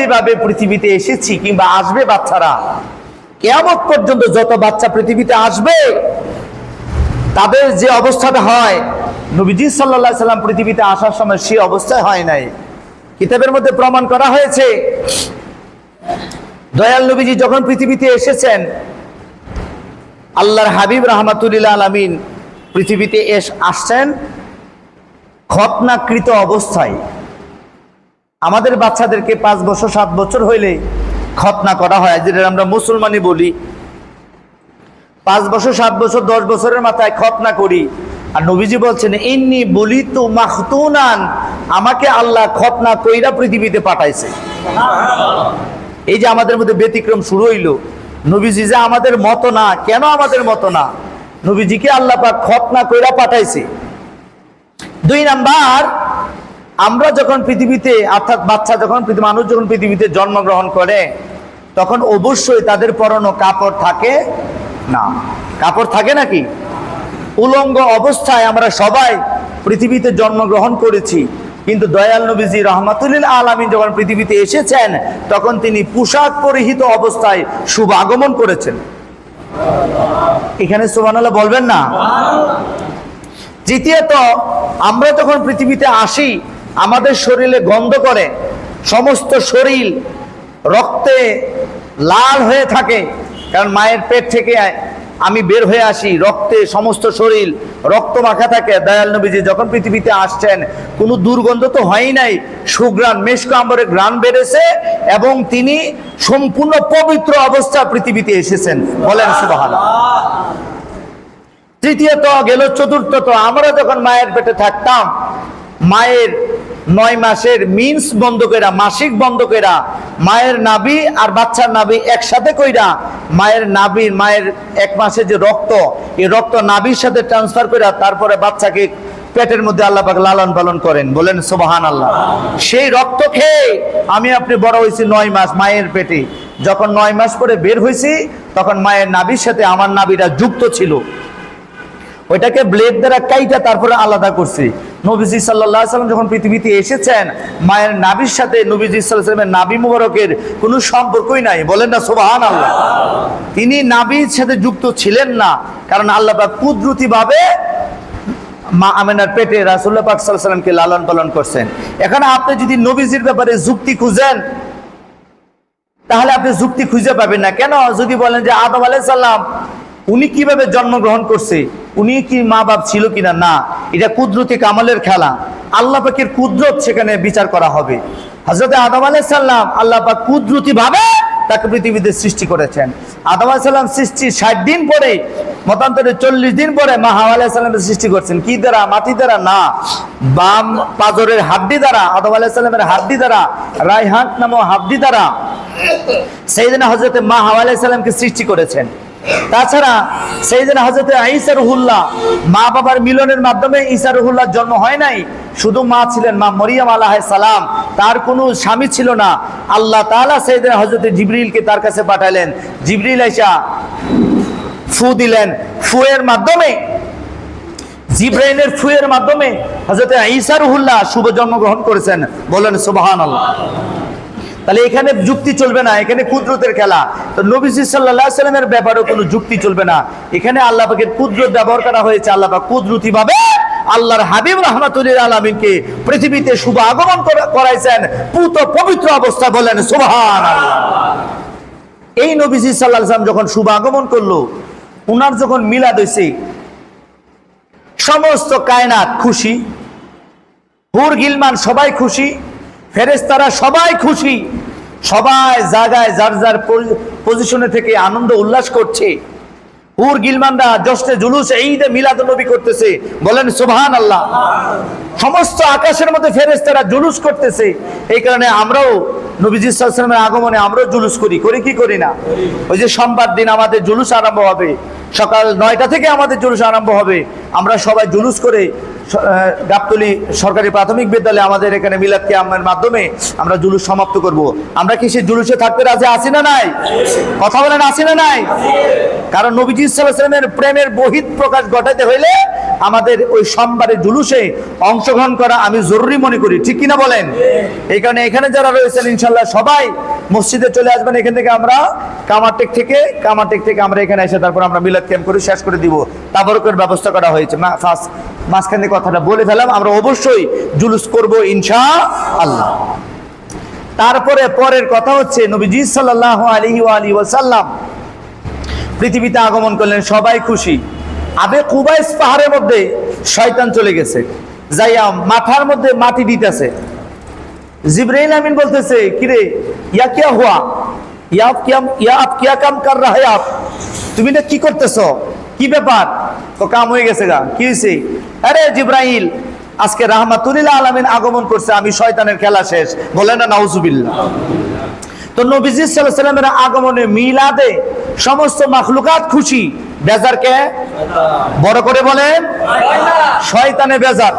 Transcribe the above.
যেভাবে পৃথিবীতে এসেছি কিংবা আসবে বাচ্চারা, কেয়ামত পর্যন্ত যত বাচ্চা পৃথিবীতে আসবে, তাদের যে অবস্থাটা হয়, নবীজি সাল্লাহ সাল্লাম পৃথিবীতে আসার সময় সে অবস্থায় হয় নাই। কিতাবের মধ্যে প্রমাণ করা হয়েছে, দয়াল নবীজি যখন পৃথিবীতে এসেছেন, আল্লাহর হাবিব রহমাতুল্লাহ আলমিন পৃথিবীতে এস, আসছেন খতনাকৃত অবস্থায়। আমাদের বাচ্চাদেরকে পাঁচ বছর, সাত বছর হইলে খতনা করা হয়। যেটা আমরা মুসলমানই বলি। পাঁচ বছর, সাত বছর, দশ বছরের মাথায় খতনা করি। আর নবীজি বলছেন, ইন্নি বলি তো মাহতুনান আমাকে আল্লাহ খতনা কইরা পৃথিবীতে পাঠাইছে। এই যে আমাদের মধ্যে ব্যতিক্রম শুরু হইল। নবীজি যে আমাদের মতো না, কেন আমাদের মতো না? নবীজিকে আল্লাহ খতনা কইরা পাঠাইছে। দুই নাম্বার আমরা যখন পৃথিবীতে অর্থাৎ বাচ্চা যখন মানুষ যখন পৃথিবীতে জন্মগ্রহণ করে তখন অবশ্যই তাদের পরনো কাপড় থাকে না। কাপড় থাকে নাকি? উলঙ্গ অবস্থায় আমরা সবাই পৃথিবীতে জন্মগ্রহণ করেছি। কিন্তু দয়াল নবীজি রহমাতুল্লিল আলমিন যখন পৃথিবীতে এসেছেন তখন তিনি পোশাক পরিহিত অবস্থায় শুভ আগমন করেছেন। এখানে সোমানাল্লাহ বলবেন না? তৃতীয়ত আমরা যখন পৃথিবীতে আসি আমাদের শরীরে গন্ধ করে, সমস্ত শরীর রক্তে লাল হয়ে থাকে, কারণ মায়ের পেট থেকে আমি বের হয়ে আসি, রক্তে সমস্ত শরীর রক্ত মাখা থাকে। দয়াল নবীজি যখন পৃথিবীতে আসছেন, কোনো দুর্গন্ধ তো হয়ই নাই। সুগ্রাণ মেশক আম্বরে গ্রাণ বেড়েছে এবং তিনি সম্পূর্ণ পবিত্র অবস্থা পৃথিবীতে এসেছেন। বলেন সুবাহান তৃতীয়ত গেল, চতুর্থত আমরা যখন মায়ের পেটে থাকতাম, মায়ের নয় মাসের মিন্স বন্ধ কইরা, মাসিক বন্ধ কইরা, মায়ের নাবি আর বাচ্চার নাবি একসাথে কইরা, মায়ের নাবির মায়ের এক মাসে যে রক্ত, এই রক্ত নাবির সাথে ট্রান্সফার কইরা তারপরে বাচ্চাকে পেটের মধ্যে আল্লাহ পাক লালন পালন করেন। বলেন সোবাহান আল্লাহ সেই রক্ত খেয়ে আমি আপনি বড় হয়েছি নয় মাস মায়ের পেটে। যখন নয় মাস পরে বের হয়েছি তখন মায়ের নাবির সাথে আমার নাবিটা যুক্ত ছিল। ওইটাকে ব্লেড দ্বারা কাইটা তারপরে আলাদা করছি। নবীজি সাল্লাহ সাল্লাম যখন পৃথিবীতে এসেছেন, মায়ের নাবির সাথে নবীজি সাল্লামের নাবি মুবারকের কোনো সম্পর্কই নাই। বলেন না সোবাহান আল্লাহ তিনি নাবির সাথে যুক্ত ছিলেন না, কারণ আল্লাহ কুদরতিভাবে মা আমেনার পেটে রাসুল্লাহ পাক সাল্লামকে লালন পালন করছেন। এখানে আপনি যদি নবীজির ব্যাপারে যুক্তি খুঁজেন, তাহলে আপনি যুক্তি খুঁজে পাবেন না। কেন? যদি বলেন যে আদম আলাইসাল্লাম উনি কীভাবে জন্মগ্রহণ করছে? উনি কি মা বাপ ছিল কিনা? না, এটা কুদরতি কামালের খেলা। আল্লাহ পাকের কুদরত সেখানে বিচার করা হবে। হজরত আদম আলাইসাল্লাম আল্লাহ পাক কুদরতি ভাবে তাকে পৃথিবীতে সৃষ্টি করেছেন। আদম আলাইসাল্লাম সৃষ্টি ষাট দিন পরে, মতান্তরে চল্লিশ দিন পরে মা হাওয়া আলাইসাল্লামের সৃষ্টি করছেন। কি দ্বারা? মাটি দ্বারা? না। বাম পাজরের হাড্ডি দ্বারা, আদম আলাইসাল্লামের হাড্ডি দ্বারা রায়হাট নামক হাড্ডি দ্বারা, সেইদিনা হজরতে মা হাওয়া আলাইসাল্লামকে সৃষ্টি করেছেন। তাছাড়া সেইদিন হজরতে ঈসা রুহুল্লাহ মা বাবার মিলনের মাধ্যমে ঈসা রুহুল্লাহ জন্ম হয় নাই। শুধু মা ছিলেন, মা মরিয়াম আলাহ সালাম। তার কোনো স্বামী ছিল না। আল্লাহ তাআলা সেইদিন হজরতে জিবরিলকে তার কাছে পাঠালেন। জিবরিল আইসা ফু দিলেন। ফুয়ের মাধ্যমে, জিব্রাইলের ফুয়ের মাধ্যমে হজরত ঈসা রুহুল্লাহ শুভ জন্মগ্রহণ করেছেন। বলেন সুবহান আল্লাহ তাহলে এখানে যুক্তি চলবে না, এখানে কুদরতের খেলা। তো সাল্লাহ সাল্লামের ব্যাপারেও কোনো যুক্তি চলবে না। এখানে আল্লাহ পাকের কুদরত ব্যবহার করা হয়েছে, আল্লাহ কুদরতি ভাবে আল্লাহর হাবিব রহমাতুল্লিল আলমিনকে পৃথিবীতে শুভ আগমন করাইছেন, পুত পবিত্র অবস্থা বলেন আল্লাহ এই নবীজি সাল্লাহ সাল্লাম যখন শুভ আগমন করল, উনার যখন মিলাদ হয়েছে সমস্ত কায়নাত খুশি, হুর গিলমান সবাই খুশি ফেরেস্তারা সবাই খুশি। সবাই জায়গায় যার যার পজিশনে থেকে আনন্দ উল্লাস করছে। পুর গিলমানরা জশ্নে জুলুস ঈদে মিলাদ নবী করতেছে। বলেন সুবহান আল্লাহ সমস্ত আকাশের মধ্যে ফেরেস্তারা জুলুস করতেছে। এই কারণে আমরাও নবীজি সাল্লামের আগমনে আমরাও জুলুস করি। করি কি করি না? ওই যে সোমবার দিন আমাদের জুলুস আরম্ভ হবে। সকাল নয়টা থেকে আমাদের জুলুস আরম্ভ হবে। আমরা সবাই জুলুস করে গাবতলী সরকারি প্রাথমিক বিদ্যালয়ে আমাদের এখানে মিলাদ কিয়ামের মাধ্যমে আমরা জুলুস সমাপ্ত করব। আমরা কি সেই জুলুসে থাকতে রাজি আসি না নাই? কথা বলেন, আছি না নাই? কারণ নবীজি সাল্লামের প্রেমের বহিত প্রকাশ ঘটাইতে হইলে আমাদের ওই সোমবারের জুলুসে অংশগ্রহণ করা আমি জরুরি মনে করি। ঠিক কিনা বলেন? এই কারণে এখানে যারা রয়েছেন, ইনশাল্লাহ সবাই মসজিদে চলে আসবেন, এখান থেকে আমরা কামারটেক থেকে কামারটেক থেকে আমরা এখানে এসে তারপর আমরা মিলাদ ক্যাম্প করে শেষ করে দিব। তাবরকের ব্যবস্থা করা হয়েছে। মাঝখানে কথাটা বলে ফেলাম, আমরা অবশ্যই জুলুস করব ইনশা আল্লাহ তারপরে পরের কথা হচ্ছে, নবীজি সাল্লাহ আলী আলী ওসাল্লাম পৃথিবীতে আগমন করলেন, সবাই খুশি। আবে কুবাইস পাহাড়ের মধ্যে শয়তান চলে গেছে। যাইয়া মাথার মধ্যে মাটি দিতেছে। জিব্রাইল আমিন বলতেছে কিরে ইয়া কিয়া হুয়া? ইয়া কিয়া ইয়া আপ কিয়া কাম কর রহে আপ? তুমি না কি করতেছো? কি ব্যাপার? তো কাম হয়ে গেছে গা। কি হয়েছে আরে জিব্রাইল আজকে রাহমাতুল্লাহ আলামিন আগমন করছে আমি শয়তানের খেলা শেষ। বলেন না নাউজুবিল্লাহ। তো নবীজি সাল্লাল্লাহু আলাইহি সাল্লামের আগমনে মিলাদে সমস্ত মাখলুকাত খুশি। বেজার কে? বড় করে বলেন শয়তানে বেজার।